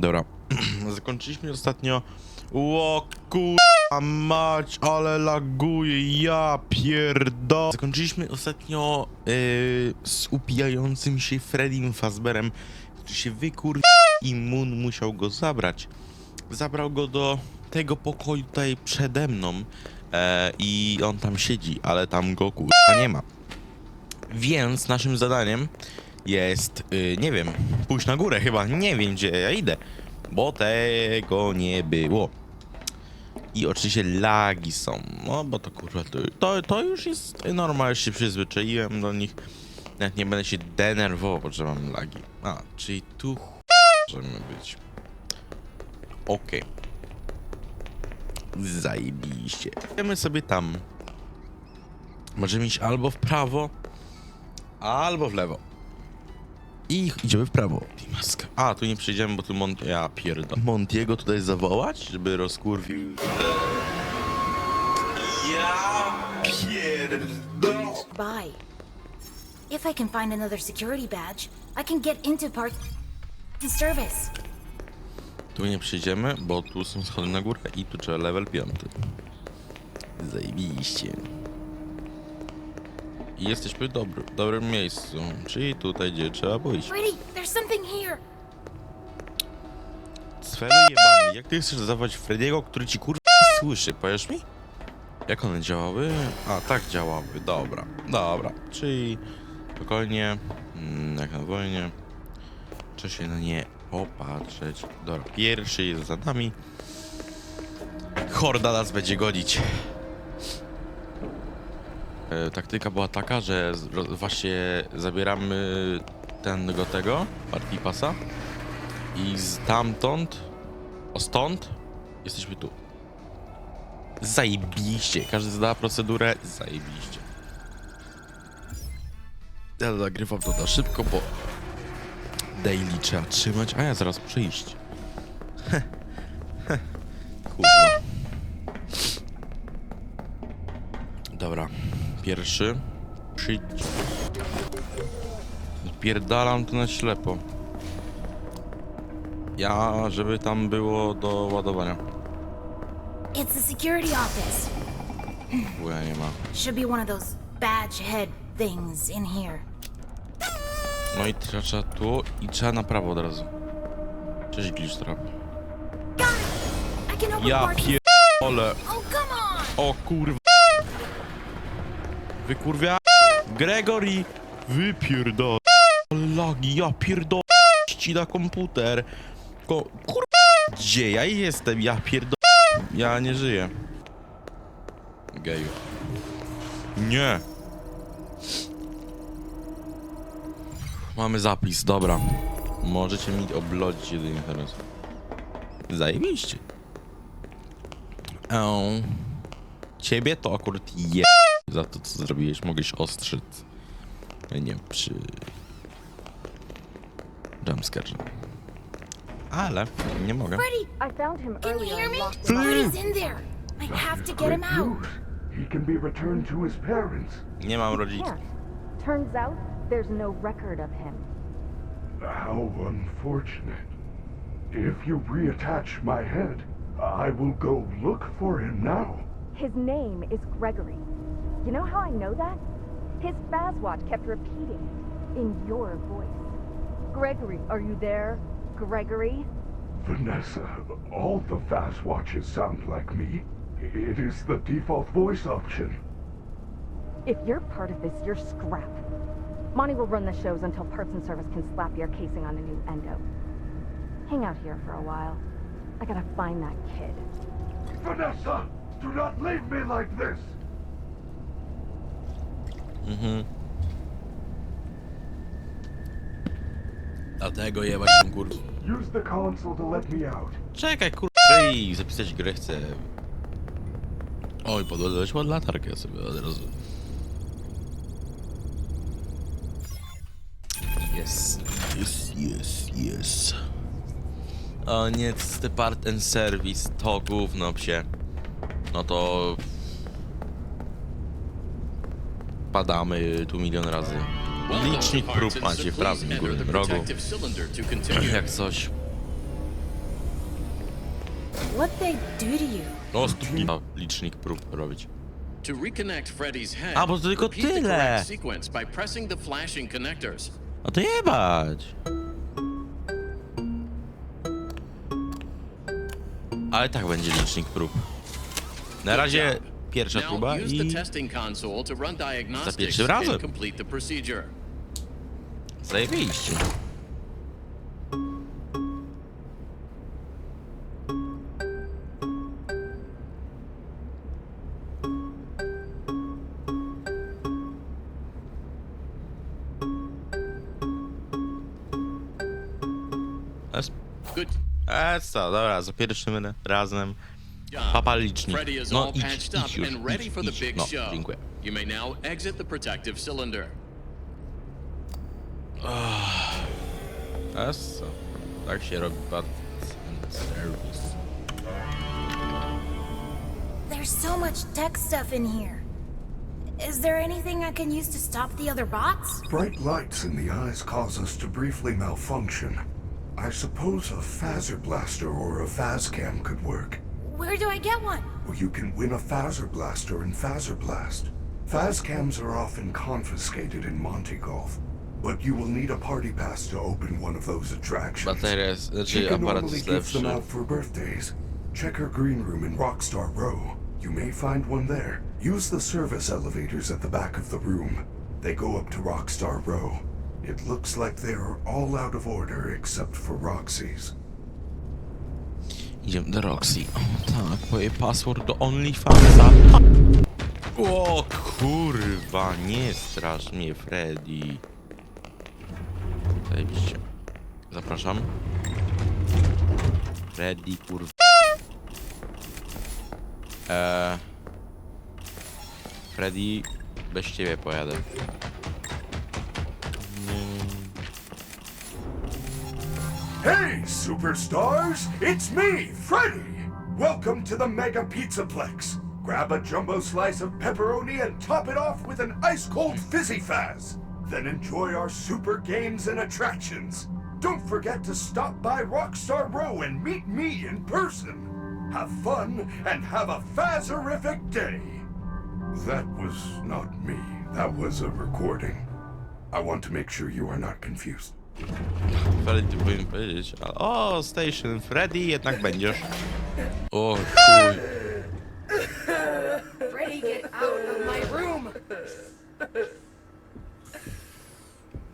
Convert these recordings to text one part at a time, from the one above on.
Dobra. Zakończyliśmy ostatnio. Ło kurwa mać, ale laguje, ja pierdo. Zakończyliśmy ostatnio yy, z upijającym się Freddym Fazberem, który się wykur... i Moon musiał go zabrać. Zabrał go do tego pokoju tutaj przede mną e, i on tam siedzi, ale tam go kurwa nie ma. Więc naszym zadaniem jest, y, nie wiem, pójść na górę chyba, nie wiem gdzie ja idę, bo tego nie było. I oczywiście lagi są, no bo to kurwa, to, to, już jest norma, już się przyzwyczaiłem do nich. Nawet nie będę się denerwował, że mam lagi. A, czyli tu możemy być. Okej. Zajebiście. Idziemy sobie tam. Możemy iść albo w prawo, albo w lewo. I idziemy w prawo. Maska. A, tu nie przejdziemy, bo tu Mont... Ja pierdol. Montiego tutaj zawołać, żeby rozkurwił. Ja pierdol. Bye. If I can find another security badge, I can get into part the service. Tu nie przejdziemy, bo tu są schody na górę i tu trzeba level 5. Zajebiście. I jesteśmy w dobry, w dobrym miejscu, czyli tutaj, gdzie trzeba pójść. Freddy, there's something here. Jebany, jak ty chcesz zawołać Frediego, który ci kurwa nie słyszy, powiesz mi? Jak one działały? A, tak działały, dobra, dobra, czyli spokojnie, mm, jak na wojnie, trzeba się na nie popatrzeć. Dobra, pierwszy jest za nami. Horda nas będzie gonić. E, taktyka była taka, że właśnie zabieramy ten go tego, partii pasa i stamtąd, o stąd, jesteśmy tu. Zajebiście. Każdy zda procedurę. Zajebiście. Ja nagrywam to na szybko, bo daily trzeba trzymać, a ja zaraz iść. Kurwa. Dobra. Pierwszy. Przyjdź. Pierdalam to na ślepo. Ja, żeby tam było do ładowania. It's the security office. Chuja nie ma. Should be one of those badge head things in here. No i trzeba, tu i trzeba na prawo od razu. Cześć Glitchtrap. Ja pierdolę. Oh! O kurwa. Wykurwia. Gregory. Wypierdol. Lagi, ja pierdolę. Ci na komputer. Ko kurwa. Gdzie ja jestem? Ja pierdolę. Ja nie żyję. Geju. Nie. Mamy zapis, dobra. Możecie mi oblodzić jedynie teraz. Zajebiście. Eee. Ciebie to akurat je... Za to, co zrobiłeś, mogłeś ostrzyc. Nie przy... Jumpscare. Ale nie mogę. Freddy, I found him can you earlier hear and me? locked him up. Freddy's in there. I have to get him out. He can be returned to his parents. Nie mam rodziców. Can't. Turns out there's no record of him. How unfortunate. If you reattach my head, I will go look for him now. His name is Gregory. You know how I know that? His Fazwatch kept repeating it in your voice. Gregory, are you there? Gregory? Vanessa, all the fast watches sound like me. It is the default voice option. If you're part of this, you're scrap. Monty will run the shows until Parts and Service can slap your casing on a new endo. Hang out here for a while. I gotta find that kid. Vanessa, do not leave me like this. Mhm. Dlatego jebać tą kurwę. Use the console to let me out. Czekaj, kurwa. Ej, zapisać grę chcę. Oj, podładać pod latarkę sobie od razu. Jest, jest, jest, jest. O nie, the part and service, to gówno psie. No to... Padamy tu milion razy. Licznik prób macie w prawym górnym rogu. Jak coś. What they do to you? O, stuknij. O, licznik prób robić. To reconnect Freddy's head, A, bo to tylko repeat the tyle. correct sequence by pressing the flashing connectors. No to jebać. Ale tak będzie licznik prób. Na razie pierwsza próba i diagnostics pierwszym razem. zajebiście. Es- Good Esa, dobra, za pierwszym razem. Job. Papa licznik. Is No all idź, patched idź up już, and ready idź, for the idź. big No, show. dziękuję. You may now exit the protective cylinder. Ah. Esa. Tak się robi bad service. There's so much tech stuff in here. Is there anything I can use to stop the other bots? Bright lights in the eyes cause us to briefly malfunction. I suppose a phaser blaster or a phascam could work. Where do I get one? Or you can win a phaser blaster in Phaser Blast. Phascams are often confiscated in Monte Golf, but you will need a party pass to open one of those attractions. Bateria jest, znaczy Chica aparat normally jest gives them lepszy. out for birthdays. Check her green room in Rockstar Row. You may find one there. Use the service elevators at the back of the room. They go up to Rockstar Row. It looks like they are all out of order except for Roxy's. Idziemy do Roxy. O tak, moje password do OnlyFansa. O kurwa, nie strasz mnie, Freddy. Zajebiście. Zapraszam. Freddy, kurwa. Eee... Freddy, bez ciebie pojadę. Hey, superstars! It's me, Freddy! Welcome to the Mega Pizzaplex. Grab a jumbo slice of pepperoni and top it off with an ice cold fizzy fizz. Then enjoy our super games and attractions. Don't forget to stop by Rockstar Row and meet me in person. Have fun and have a Fazerific day. That was not me. That was a recording. I want to make sure you are not confused. Freddy powinien powiedzieć, ale... O, Station Freddy, jednak będziesz. O chuj. Freddy, get out of my room!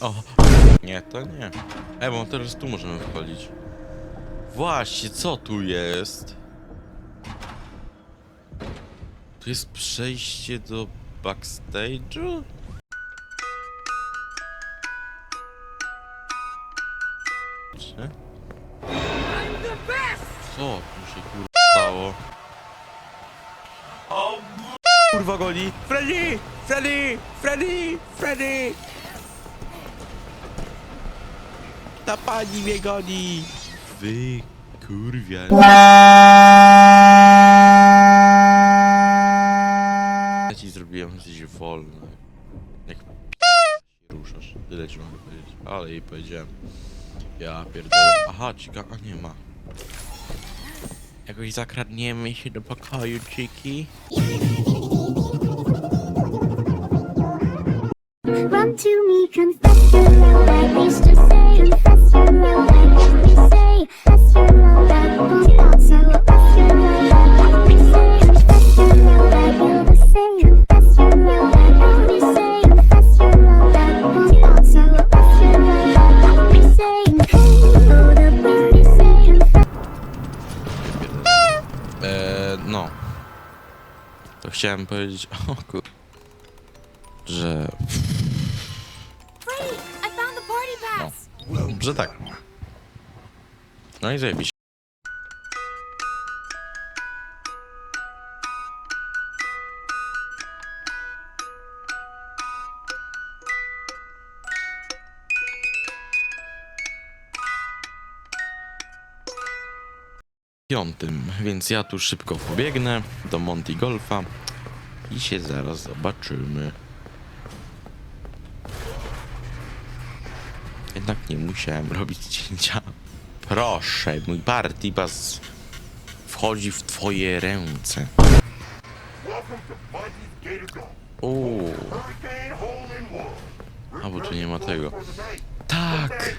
O, nie, to nie. Ej, bo teraz tu możemy wchodzić. Właśnie, co tu jest? Tu jest przejście do backstage'u? Czy? Co tu się kurwa stało? O kurwa goni! Freddy! Freddy! Freddy! Freddy! Ta pani mnie goni! Wy kurwia. Ja ci zrobiłem, jesteś wolny. Ruszasz. Tyle ci mogę powiedzieć. Ale jej powiedziałem. Ja pierdolę. Aha, cika, a nie ma. Jakoś zakradniemy się do pokoju, Chiki. Run to me, confess your love, I used to say. Confess your love, I used to say. Chciałem powiedzieć, o kur... Że... Pass. Że tak. No i zajebiście. Piątym, więc ja tu szybko pobiegnę do Monty Golfa i się zaraz zobaczymy. Jednak nie musiałem robić cięcia. Proszę, mój party pass wchodzi w twoje ręce. Uuu, a bo tu nie ma tego. Tak!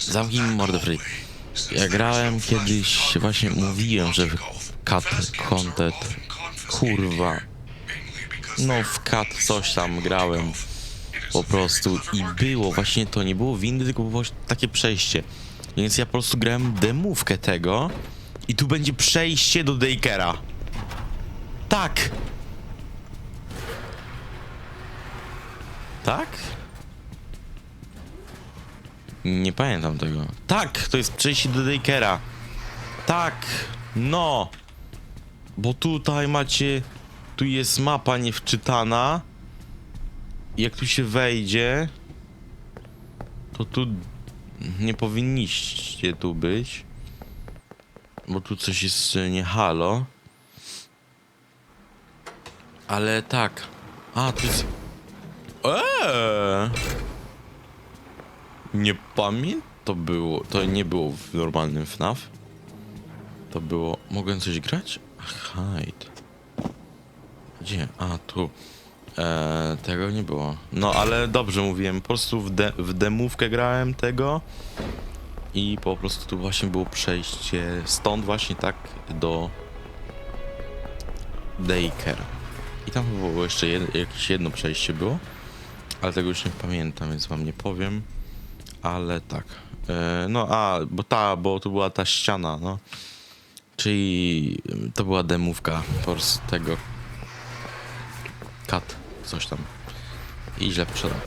Zamknij mi mordę. Ja grałem kiedyś, właśnie mówiłem, że w Cat Content, kurwa, no w Cat coś tam grałem po prostu i było, właśnie to nie było windy, tylko było takie przejście. Więc ja po prostu grałem demówkę tego i tu będzie przejście do Dakera. Tak! Tak? Nie pamiętam tego. Tak, to jest przejście do Dakera. Tak, no. Bo tutaj macie, tu jest mapa niewczytana. Jak tu się wejdzie, to tu nie powinniście tu być. Bo tu coś jest nie halo. Ale tak. A, tu jest... Eee! Nie pamiętam. To było. To nie było w normalnym FNAF. To było. Mogłem coś grać? Hide. Gdzie? A, tu. Eee, tego nie było. No, ale dobrze mówiłem. Po prostu w, de w demówkę grałem tego. I po prostu tu właśnie było przejście. Stąd właśnie tak do. Daycare. I tam było jeszcze jed jakieś jedno przejście było. Ale tego już nie pamiętam, więc wam nie powiem. Ale tak. E, no a, bo ta, bo to była ta ściana, no. Czyli to była demówka po prostu tego. Kat, coś tam. I źle poszedłem.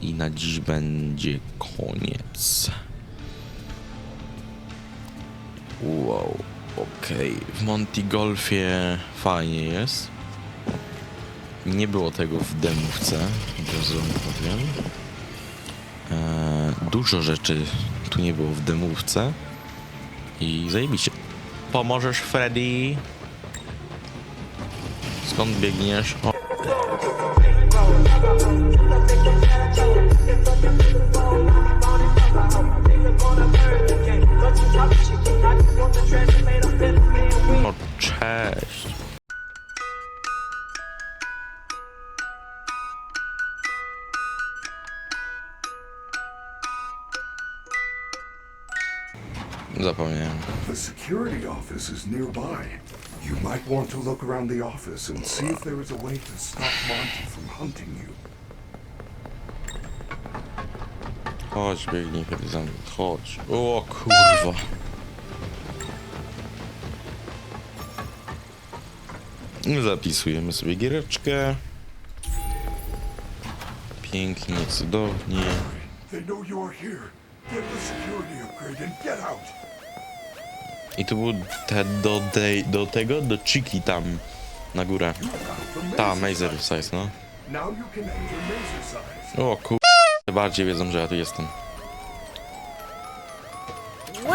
I na dziś będzie koniec. Wow, okej. W Monty Golfie fajnie jest. Nie było tego w demówce, od razu powiem. Eee, dużo rzeczy tu nie było w demówce. I zajebiście. Pomożesz, Freddy? Skąd biegniesz? O. o, cześć. Zapomniałem. The security office is nearby. You might want to look around the office and see if there is a way to stop Monty from hunting you. Chodź, biegnij kiedy za mną. Chodź. O kurwa. Zapisujemy sobie giereczkę. Pięknie, cudownie. They know you are here. I to był te do, de, do tego, do Chiki tam na górę. Ta, Mazer size, no. O kur... Bardziej wiedzą, że ja tu jestem.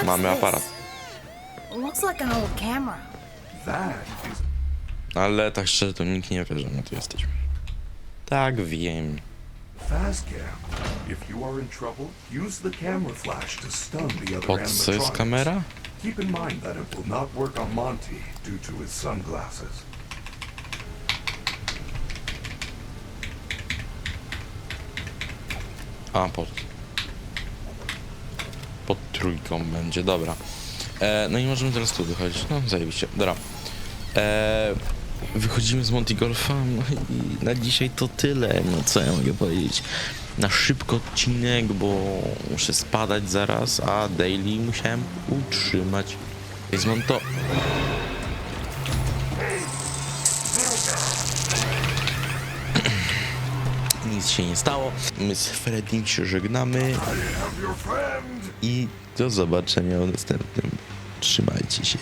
Mamy aparat. Ale tak szczerze to nikt nie wie, że my tu jesteśmy. Tak, wiem. Fastcam. If you are in trouble, use the camera flash to stun the other Po co jest animatronics. kamera? Keep in mind that it will not work on Monty due to his sunglasses. A, pod... Pod trójką będzie, dobra. E, no i możemy teraz tu wychodzić. No, zajebiście. Dobra. E, wychodzimy z Monty Golfa. No i na dzisiaj to tyle. No co ja mogę powiedzieć? Na szybko odcinek, bo muszę spadać zaraz, a daily musiałem utrzymać. Więc mam to... Nic się nie stało. My z Freddym się żegnamy. I do zobaczenia w następnym. Trzymajcie się.